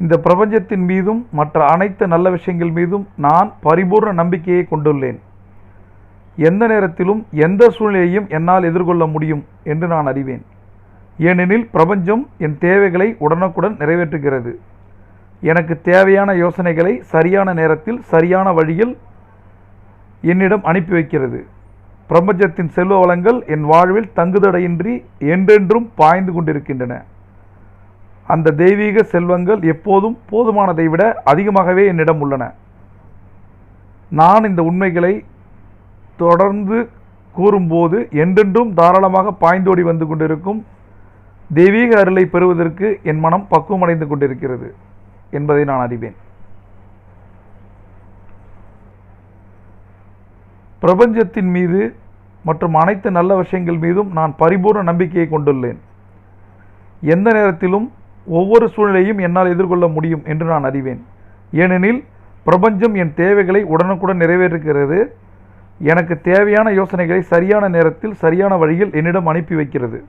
இந்த பிரபஞ்சத்தின் மீதும் மற்ற அனைத்து நல்ல விஷயங்கள் மீதும் நான் பரிபூர்ண நம்பிக்கையை கொண்டுள்ளேன். எந்த நேரத்திலும் எந்த சூழ்நிலையையும் என்னால் எதிர்கொள்ள முடியும் என்று நான் அறிவேன். ஏனெனில் பிரபஞ்சம் என் தேவைகளை உடனுக்குடன் நிறைவேற்றுகிறது. எனக்கு தேவையான யோசனைகளை சரியான நேரத்தில் சரியான வழியில் என்னிடம் அனுப்பி வைக்கிறது. பிரபஞ்சத்தின் செல்வ வளங்கள் என் வாழ்வில் தங்குதடையின்றி என்றென்றும் பாய்ந்து கொண்டிருக்கின்றன. அந்த தெய்வீக செல்வங்கள் எப்போதும் போதுமானதை விட அதிகமாகவே என்னிடம் உள்ளன. நான் இந்த உண்மைகளை தொடர்ந்து கூறும்போது என்றென்றும் தாராளமாக பாய்ந்தோடி வந்து கொண்டிருக்கும் தெய்வீக அருளை பெறுவதற்கு என் மனம் பக்குவமடைந்து கொண்டிருக்கிறது என்பதை நான் அறிவேன். பிரபஞ்சத்தின் மீது மற்றும் அனைத்து நல்ல விஷயங்கள் மீதும் நான் பரிபூர்ண நம்பிக்கையை கொண்டுள்ளேன். எந்த நேரத்திலும் ஒவ்வொரு சூழ்நிலையும் என்னால் எதிர்கொள்ள முடியும் என்று நான் அறிவேன். ஏனெனில் பிரபஞ்சம் என் தேவைகளை உடனுக்குடன் நிறைவேற்றுகிறது. எனக்கு தேவையான யோசனைகளை சரியான நேரத்தில் சரியான வழியில் என்னிடம் அனுப்பி வைக்கிறது.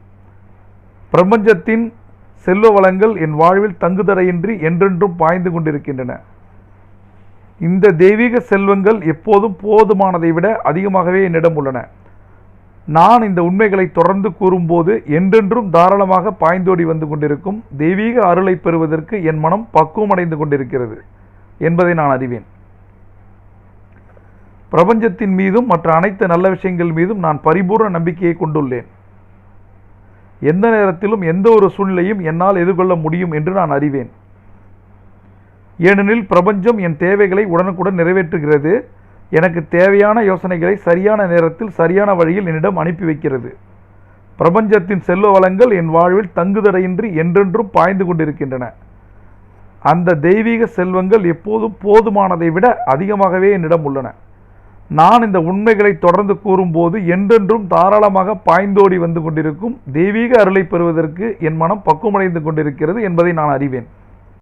பிரபஞ்சத்தின் செல்வ வளங்கள் என் வாழ்வில் தங்குதடையின்றி என்றென்றும் பாய்ந்து கொண்டிருக்கின்றன. இந்த தெய்வீக செல்வங்கள் எப்போதும் போதுமானதை விட அதிகமாகவே என்னிடம் உள்ளன. நான் இந்த உண்மைகளை தொடர்ந்து கூறும்போது என்றென்றும் தாராளமாக பாய்ந்தோடி வந்து கொண்டிருக்கும் தெய்வீக அருளை பெறுவதற்கு என் மனம் பக்குவமடைந்து கொண்டிருக்கிறது என்பதை நான் அறிவேன். பிரபஞ்சத்தின் மீதும் மற்ற அனைத்து நல்ல விஷயங்கள் மீதும் நான் பரிபூர்ண நம்பிக்கையை கொண்டுள்ளேன். எந்த நேரத்திலும் எந்த ஒரு சூழ்நிலையும் என்னால் எதிர்கொள்ள முடியும் என்று நான் அறிவேன். ஏனெனில் பிரபஞ்சம் என் தேவைகளை உடனுக்குடன் நிறைவேற்றுகிறது. எனக்கு தேவையான யோசனைகளை சரியான நேரத்தில் சரியான வழியில் என்னிடம் அனுப்பி வைக்கிறது. பிரபஞ்சத்தின் செல்வ வளங்கள் என் வாழ்வில் தங்குதடையின்றி என்றென்றும் பாய்ந்து கொண்டிருக்கின்றன. அந்த தெய்வீக செல்வங்கள் எப்போதும் போதுமானதை விட அதிகமாகவே என்னிடம் உள்ளன. நான் இந்த உண்மைகளை தொடர்ந்து கூறும்போது என்றென்றும் தாராளமாக பாய்ந்தோடி வந்து கொண்டிருக்கும் தெய்வீக அருளை பெறுவதற்கு என் மனம் பக்குவமடைந்து கொண்டிருக்கிறது என்பதை நான் அறிவேன்.